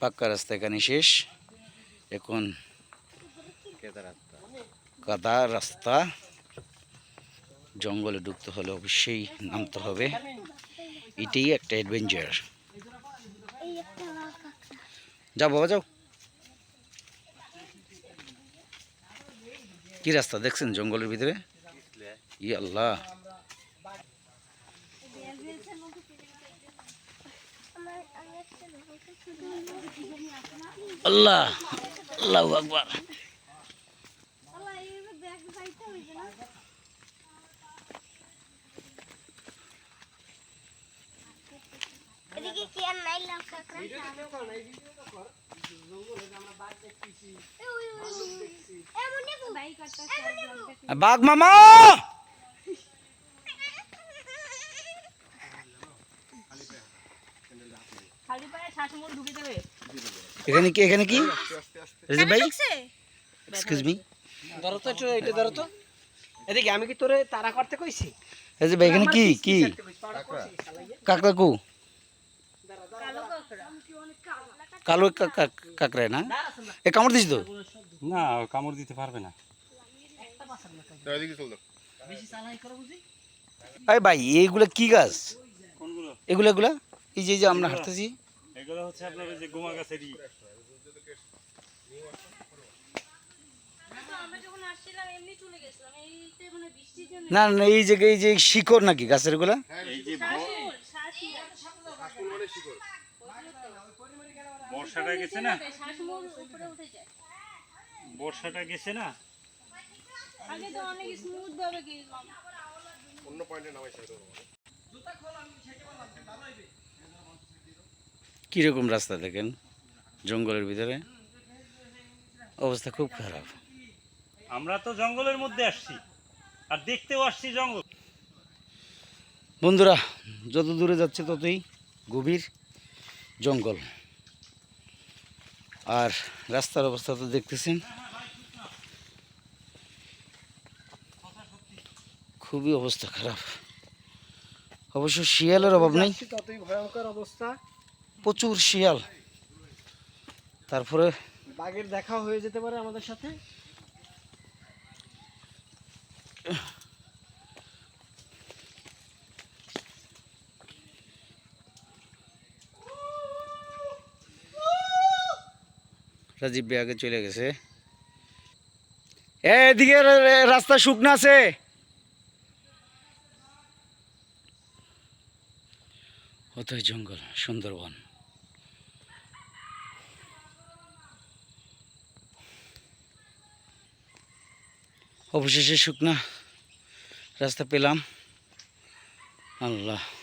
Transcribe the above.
পাক্কা রাস্তা এখানে শেষ। এখন কাদা রাস্তা। জঙ্গলে ঢুকতে হলে অবশ্যই নামতে হবে। এটাই একটা অ্যাডভেঞ্চার যাও বাবা, যাও। কি রাস্তা দেখছেন জঙ্গলের ভিতরে? ই আল্লাহ। আল্লাহ আল্লাহ আকবার। বাঘ মামা! খালি পায়ে শাসমল ঢুকে দেবে। এখানে কি এখানে কি? রেজব ভাই? এক্সকিউজ মি ধরো তো এটা ধরো তো। এদিকে আমি কি তোরে তারা করতে কইছি? রেজব ভাই এখানে কি কি? কাকড়া। কু? কালো কা- কা- কাকড়ায় না? এ কামড় দিস তো। না কামড় দিতে পারবে না। বেশি চালাই করো বুঝি। আরে ভাই এইগুলা কি গাছ? কোনগুলো? এগুলা এগুলা? এই যে এই যে আমরা হাঁটতেছি। এগুলো হচ্ছে আপনার ওই যে গোমা গাছেরই আমরা যখন আসছিলাম এমনি চলে গেছিলাম এইতে মানে বৃষ্টির জন্য না না এই যে এই যে শিকড় নাকি গাছেরগুলা? এই যে ব- বর্ষাটা গেছে না? বর্ষাটা গেছে না? আগে তো অনেক স্মুথ ভাবে গেছিলাম কীরকম রাস্তা দেখেন? জঙ্গলের ভিতরে? অবস্থা খুব খারাপ। আমরা তো জঙ্গলের মধ্যে আসছি আর দেখতেও আসছি জঙ্গল। বন্ধুরা যত দূরে যাচ্ছে ততই গভীর জঙ্গল। আর রাস্তার অবস্থা তো দেখতেছেন। খুবই অবস্থা খারাপ। অবশ্য শিয়ালের অভাব নেই। ততই ভয়ঙ্কর অবস্থা। প্রচুর শিয়াল। তারপরে বাঘের দেখা হয়ে যেতে পারে আমাদের সাথে। রাজীব ভাই আগে চলে গেছে। এদিকে রাস্তা শুকনো আছে। অতই জঙ্গল সুন্দরবন। অবশেষে শুকনা রাস্তা পেলাম। আল্লাহ।